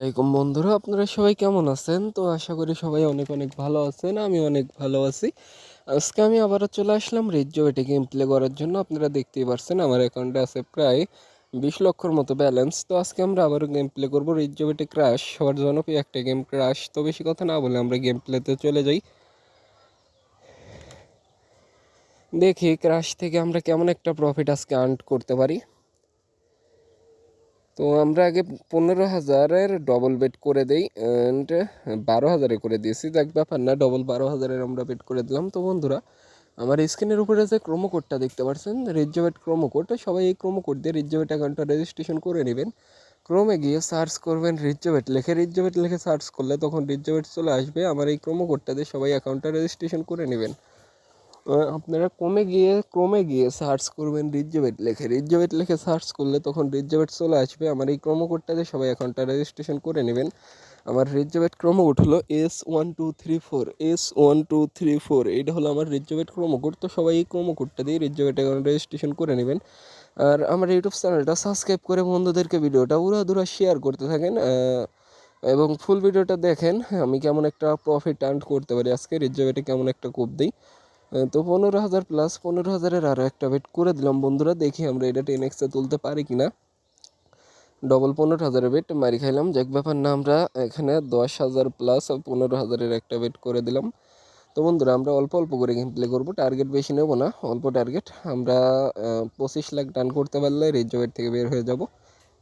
এরকম বন্ধুরা, আপনারা সবাই কেমন আছেন? তো আশা করি সবাই অনেক অনেক ভালো আছেন, আমি অনেক ভালো আছি। আজকে আমি আবারও চলে আসলাম রেজ্জো বেটে গেম প্লে করার জন্য। আপনারা দেখতেই পারছেন আমার অ্যাকাউন্টে আছে প্রায় বিশ লক্ষর মতো ব্যালেন্স তো আজকে আমরা আবারও গেম প্লে করব রেজ্জো বেটে ক্রাশ সবার জনপ্রিয় একটা গেম ক্রাশ তো বেশি কথা না বলে আমরা গেম প্লেতে চলে যাই। দেখি ক্রাশ থেকে আমরা কেমন একটা প্রফিট আজকে আর্ন করতে পারি। তো আমরা আগে পনেরো হাজারের ডবল বেড করে দেই অ্যান্ড বারো হাজারে করে দিয়েছি। দেখ ব্যাপার না ডবল বারো হাজারের আমরা বেড করে দিলাম। তো বন্ধুরা, আমার স্ক্রিনের উপরে যে ক্রোমো কোডটা দেখতে পাচ্ছেন রিজোভেট ক্রোমো কোড সবাই এই ক্রোমো কোড দিয়ে রিজোভেট অ্যাকাউন্টটা রেজিস্ট্রেশন করে নেবেন। ক্রোমে গিয়ে সার্চ করবেন রিজোভেট লেখে রিজোভেট লিখে সার্চ করলে তখন রিজোভেট চলে আসবে। আমার এই ক্রোমো কোডটা দিয়ে সবাই অ্যাকাউন্টটা রেজিস্ট্রেশন করে নেবেন। আপনারা কমে গিয়ে, ক্রমে গিয়ে সার্চ করবেন রিজোভেট লেখে। রিজোভেট লিখে সার্চ করলে তখন রিজোভেট চলে আসবে। আমার এই ক্রোমো কোডটাতে সবাই অ্যাকাউন্টটা রেজিস্ট্রেশন করে নেবেন। আমার রিজোভেট ক্রোমো কোড হলো S one two three four S one two three four এটা হলো আমার রিজোভেট ক্রোমো কোড তো সবাই এই ক্রোমো কোডটা দিয়ে রিজোভেট অ্যাকাউন্ট রেজিস্ট্রেশন করে নেবেন। আর আমার ইউটিউব চ্যানেলটা সাবস্ক্রাইব করে বন্ধুদেরকে ভিডিওটা উড়াধুরা শেয়ার করতে থাকেন এবং ফুল ভিডিওটা দেখেন, আমি কেমন একটা প্রফিট আর্ন করতে পারি আজকে। রিজোভেটে কেমন একটা কোপ দিই। তো পনেরো হাজার প্লাস পনেরো হাজারের আরও একটা বেট করে দিলাম। বন্ধুরা, দেখি আমরা এটা টেন এক্সে তুলতে পারি কি না ডবল পনেরো হাজারের বেট মারি খাইলাম। যাক, ব্যাপার না, আমরা এখানে দশ হাজার প্লাস পনেরো হাজারের একটা বেট করে দিলাম। তো বন্ধুরা, আমরা অল্প অল্প করে গেম প্লে করব। টার্গেট বেশি নেব না, অল্প টার্গেট আমরা পঁচিশ লাখ ডান করতে পারলে রেজো বেট থেকে বের হয়ে যাব।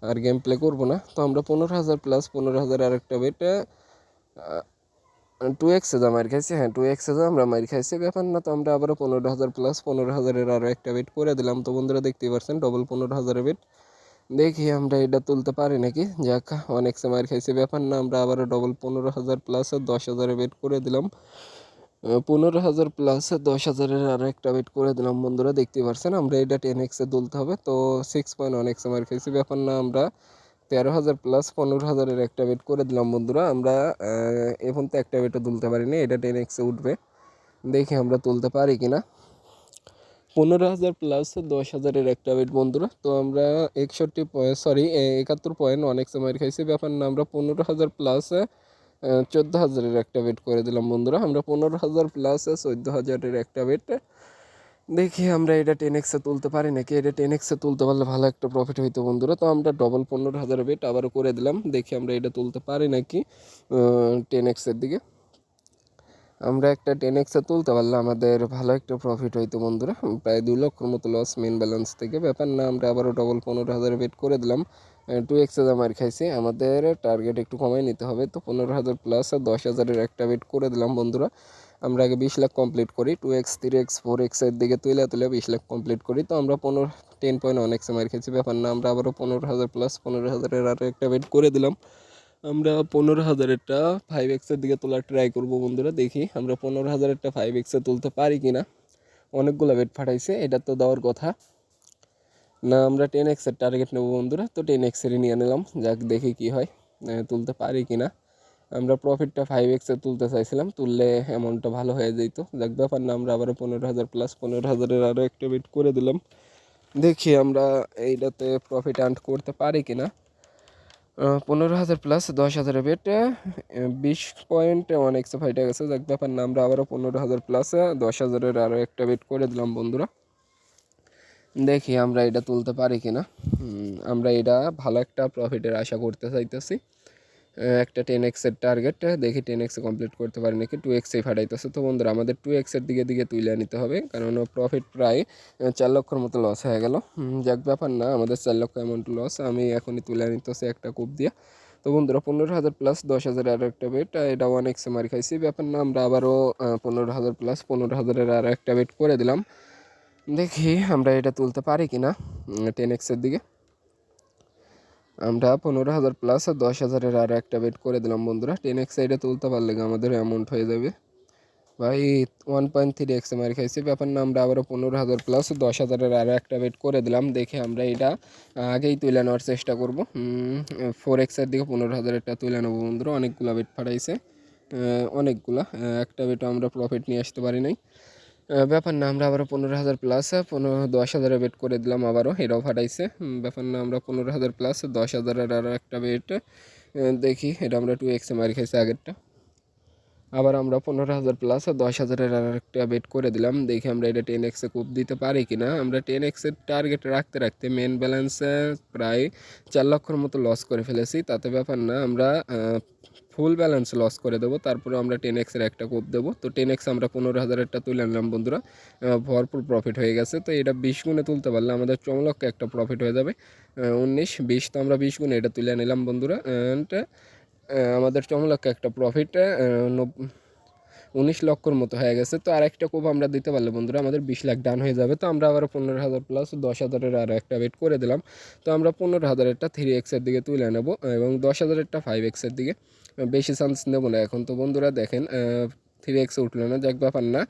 আর গেম প্লে করব না। তো আমরা পনেরো হাজার প্লাস পনেরো হাজার আর একটা বেট টু এক্সে যা মার খাইছি হ্যাঁ টু এক্সে যা আমরা মার খাইছি, ব্যাপার না তো আমরা আবারও পনেরো হাজার প্লাস পনেরো হাজারের আরও একটা বেট করে দিলাম। তো বন্ধুরা দেখতেই পারছেন ডবল পনেরো হাজারের বেট দেখি আমরা এটা তুলতে পারি নাকি? যাক অনেক সময় খাইছি, ব্যাপার না, আমরা আবারও ডবল পনেরো হাজার প্লাস দশ হাজারের বেট করে দিলাম। পনেরো হাজার প্লাস দশ হাজারের আরও একটা বেট করে দিলাম বন্ধুরা, দেখতেই পারছেন, আমরা এটা টেন এক্সে তুলতে হবে। তো সিক্স পয়েন্ট অনেক সময় খাইছি, ব্যাপার না, আমরা তেরো হাজার প্লাস পনেরো হাজারের একটা বেট করে দিলাম বন্ধুরা। আমরা এখন তো একটা বেটও তুলতে পারিনি, এটা টেন এক্সে উঠবে। দেখি আমরা তুলতে পারি কিনা। পনেরো হাজার প্লাস দশ হাজারের একটা বেট বন্ধুরা। তো আমরা একষট্টি পয়েন্ট সরি একাত্তর পয়েন্ট অনেক সময় খাইছি। ব্যাপার না, আমরা পনেরো হাজার প্লাস চোদ্দ হাজারের একটা বেট করে দিলাম বন্ধুরা। আমরা পনেরো হাজার প্লাস চোদ্দ হাজারের একটা বেট দেখি আমরা এটা টেন এক্সে তুলতে পারি নাকি? এটা টেন এক্সে তুলতে পারলে ভালো একটা প্রফিট হইতো বন্ধুরা। তো আমরা ডবল পনেরো হাজার বেট আবারও করে দিলাম। দেখি আমরা এটা তুলতে পারি নাকি টেন এক্সের দিকে। আমরা একটা টেন এক্সে তুলতে পারলে আমাদের ভালো একটা প্রফিট হইতো বন্ধুরা। প্রায় দুই লক্ষর মতো লস মেন ব্যালেন্স থেকে। ব্যাপার না, আমরা আবারও ডবল পনেরো হাজার বেট করে দিলাম। টু এক্সে মার খাইছি, আমাদের টার্গেট একটু কমাই নিতে হবে। তো পনেরো হাজার প্লাস দশ হাজারের একটা বেট করে দিলাম বন্ধুরা। আমরা আগে বিশ লাখ কমপ্লিট করি two X three X four এক্সের দিকে তুলে তুলে বিশ লাখ কমপ্লিট করি। তো আমরা পনেরো টেন পয়েন্ট অনেক সময় খেয়েছি ব্যাপার না, আমরা আবারও পনেরো হাজার প্লাস পনেরো হাজারের আরও একটা বেট করে দিলাম। আমরা পনেরো হাজারেরটা ফাইভ এক্সের দিকে তোলার ট্রাই করব বন্ধুরা, দেখি আমরা পনেরো হাজারেরটা ফাইভ এক্সে তুলতে পারি কি না অনেকগুলো বেট ফাটাইছে এটা তো দেওয়ার কথা। না, আমরা টেন এক্সের টার্গেট নেব বন্ধুরা, তো টেন এক্সেরই নিয়ে নিলাম, যাক দেখি কি হয় তুলতে পারি কি না আমরা প্রফিটটা ফাইভ এক্সে তুলতে চাইছিলাম তুললে অ্যামাউন্টটা ভালো হয়ে যেত যাক ব্যাপার না আমরা আবারও পনেরো হাজার প্লাস পনেরো হাজারের আরও একটা বেট করে দিলাম। দেখি আমরা এইটাতে প্রফিট আর্ন করতে পারি কি না পনেরো হাজার প্লাস দশ হাজারের বেট বিশ পয়েন্ট ওয়ান এক্সে ফাইটে গেছে যাক ব্যাপার না আমরা আবারও পনেরো হাজার প্লাস দশ হাজারের আরও একটা বেট করে দিলাম বন্ধুরা। দেখি আমরা এটা তুলতে পারি কিনা। হুম, আমরা এটা ভালো একটা প্রফিটের আশা করতে চাইতেছি। একটা টেন এক্সের টার্গেট দেখি টেন এক্সে কমপ্লিট করতে পারি নাকি টু এক্সে ফাটাইতেছে। তো বন্ধুরা, আমাদের টু এক্সের দিকে দিকে তুলে নিতে হবে, কারণ প্রফিট প্রায় চার লক্ষর মতো লস হয়ে গেল। যাক, ব্যাপার না, আমাদের চার লক্ষ অ্যামাউন্ট লস আমি এখনই তুলে নিতেছি একটা কূপ দিয়ে। তো বন্ধুরা, পনেরো হাজার প্লাস দশ হাজার আর একটা বেট এটা ওয়ান এক্সে মারি খাইছি, ব্যাপার না, আমরা আবারও পনেরো হাজার প্লাস পনেরো হাজারের আর একটা বেট করে দিলাম। দেখি আমরা এটা তুলতে পারি কি না টেন এক্সের দিকে। আমরা পনেরো হাজার প্লাস আর দশ হাজারের আরও একটা বেট করে দিলাম, বন্ধুরা। টেন এক্স এটা তুলতে পারলে আমাদের অ্যামাউন্ট হয়ে যাবে? ভাই ওয়ান পয়েন্ট থ্রি এক্সে মারি খাইছি। ব্যাপার না, আমরা আবারও পনেরো হাজার প্লাস দশ হাজারের আরও একটা বেট করে দিলাম। দেখে আমরা এটা আগেই তুলে নেওয়ার চেষ্টা করব। ফোর এক্সের দিকে পনেরো হাজারেরটা তুলে নেব, বন্ধুরা। অনেকগুলো বেট ফাটাইছে। অনেকগুলা একটা বেটও আমরা প্রফিট নিয়ে আসতে পারি নাই। ব্যাপার না, আমরা আবারও পনেরো হাজার প্লাস পনেরো, দশ হাজারে বেট করে দিলাম আবারও এটাও ফাটাইছে ব্যাপার না, আমরা পনেরো হাজার প্লাস দশ হাজারের আরও একটা বেট দেখি, এটা আমরা টু এক্সে মারি খাইছি আগেরটা। আবার আমরা পনেরো হাজার প্লাস দশ হাজারের আর একটা বেট করে দিলাম। দেখি আমরা এটা টেন এক্সে কূপ দিতে পারি কি না আমরা টেন এক্সের টার্গেট রাখতে রাখতে মেন ব্যালেন্সে প্রায় চার লক্ষর মতো লস করে ফেলেছি। তাতে ব্যাপার না, আমরা ফুল ব্যালেন্স লস করে দেবো। তারপরে আমরা টেন এক্সের একটা কোপ দেবো। তো টেন এক্স আমরা পনেরো হাজারেরটা তুলে নিলাম বন্ধুরা। ভরপুর প্রফিট হয়ে গেছে। তো এটা বিশ গুণে তুলতে পারলে আমাদের চমলক্ষ একটা প্রফিট হয়ে যাবে। উনিশ, বিশ, তো আমরা বিশ গুণে এটা তুলে নিলাম বন্ধুরা। অ্যান্ড আমাদের চমলক্ষ একটা প্রফিট উনিশ লক্ষর মতো হয়ে গেছে। তো আর একটা কোপ আমরা দিতে পারলে বন্ধুরা, আমাদের বিশ লাখ ডান হয়ে যাবে। তো আমরা আবার পনেরো হাজার প্লাস দশ হাজারের আরও একটা ওয়েট করে দিলাম। তো আমরা পনেরো হাজারেরটা থ্রি এক্সের দিকে তুলে নেব, এবং দশ হাজারেরটা ফাইভ এক্সের দিকে। বেশি চান্স নেব না এখন। তো বন্ধুরা দেখেন থ্রি এক্সে উঠল না, যাক ব্যাপার না।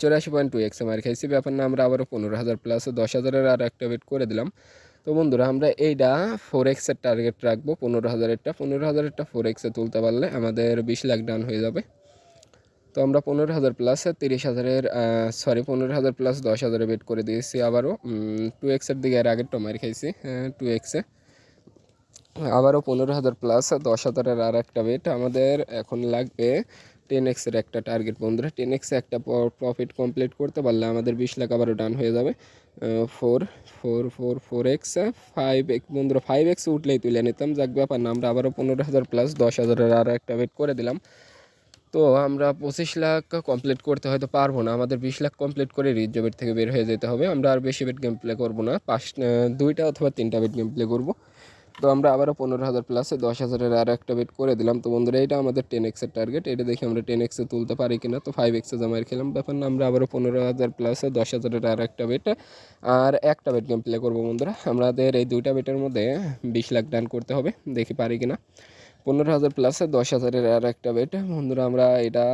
চৌরাশি পয়েন্ট টু এক্সে মার খাইছি। ব্যাপার না, আমরা আবারও পনেরো হাজার প্লাস দশ হাজারের আর একটা ওয়েট করে দিলাম। তো বন্ধুরা, আমরা এইটা ফোর এক্সের টার্গেট রাখব। পনেরো হাজারেরটা পনেরো হাজারেরটা ফোর এক্সে তুলতে পারলে আমাদের বিশ লাখ ডান হয়ে যাবে। তো আমরা পনেরো হাজার প্লাস তিরিশ হাজারের সরি পনেরো হাজার প্লাস দশ হাজারে বেট করে দিয়েছি আবারও। টু এক্সের দিকে এর আগের টমার খাইছি টু এক্সে আবারও পনেরো হাজার প্লাস দশ হাজারের আর একটা বেট আমাদের এখন লাগবে টেন এক্সের একটা টার্গেট বন্ধুরা। টেন এক্সে একটা প্রফিট কমপ্লিট করতে পারলে আমাদের বিশ লাখ আবারও ডান হয়ে যাবে। Four four four four X five X বন্ধুরা ফাইভ এক্স উঠলেই তুলে নিতাম। যাক ব্যাপার না, আমরা আবারও পনেরো হাজার প্লাস দশ হাজারের আর একটা ওয়েট করে দিলাম। তো আমরা পঁচিশ লাখ কমপ্লিট করতে হয়তো পারব না। আমাদের বিশ লাখ কমপ্লিট করে রিচ বেট থেকে বের হয়ে যেতে হবে। আমরা আর বেশি বেট গেম প্লে করব না। পাঁচ দুইটা অথবা তিনটা বেট গেম প্লে করব। তো আমরা আবারও পনেরো হাজার প্লাসে দশ হাজারের আর একটা বেট করে দিলাম। তো বন্ধুরা এটা আমাদের টেন এক্সের টার্গেট এটা দেখে আমরা টেন এক্সে তুলতে পারি কিনা। তো ফাইভ এক্সে জামাই খেলাম ব্যাপার না আমরা আবারও পনেরো হাজার প্লাসে দশ হাজারের আর একটা বেট আর একটা বেট গেম প্লে করব বন্ধুরা। আমাদের এই দুইটা বেটের মধ্যে বিশ লাখ ডান করতে হবে। দেখি পারি কিনা। পনেরো হাজার প্লাসে দশ হাজারের আর একটা বেট বন্ধুরা, আমরা এটা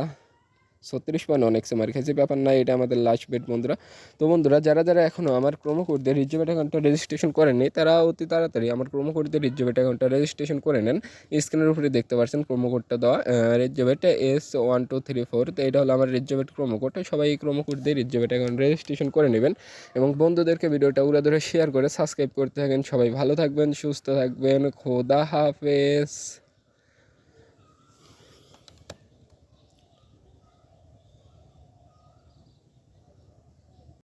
ছত্রিশ পয়েন্ট অনেক মার খেয়েছি ব্যাপার না, এটা আমাদের লাস্ট বেট বন্ধুরা। তো বন্ধুরা, যারা যারা এখনও আমার প্রোমো কোড দিয়ে রিজবেট অ্যাকাউন্টটা রেজিস্ট্রেশন করেনি তারা অতি তাড়াতাড়ি আমার প্রোমো কোড দিয়ে রিজবেট অ্যাকাউন্টটা রেজিস্ট্রেশন করে নেন। স্ক্রিনের উপরে দেখতে পাচ্ছেন প্রোমো কোডটা দেওয়া। রিজবেট S one two three four তো এটা হলো আমার রিজবেট প্রোমো কোড সবাই এই প্রোমো কোড দিয়ে রিজবেট অ্যাকাউন্ট রেজিস্ট্রেশন করে নেবেন। এবং বন্ধুদেরকে ভিডিওটা উড়ে ধরে শেয়ার করে সাবস্ক্রাইব করতে থাকেন। সবাই ভালো থাকবেন, সুস্থ থাকবেন, খোদা হাফেজ।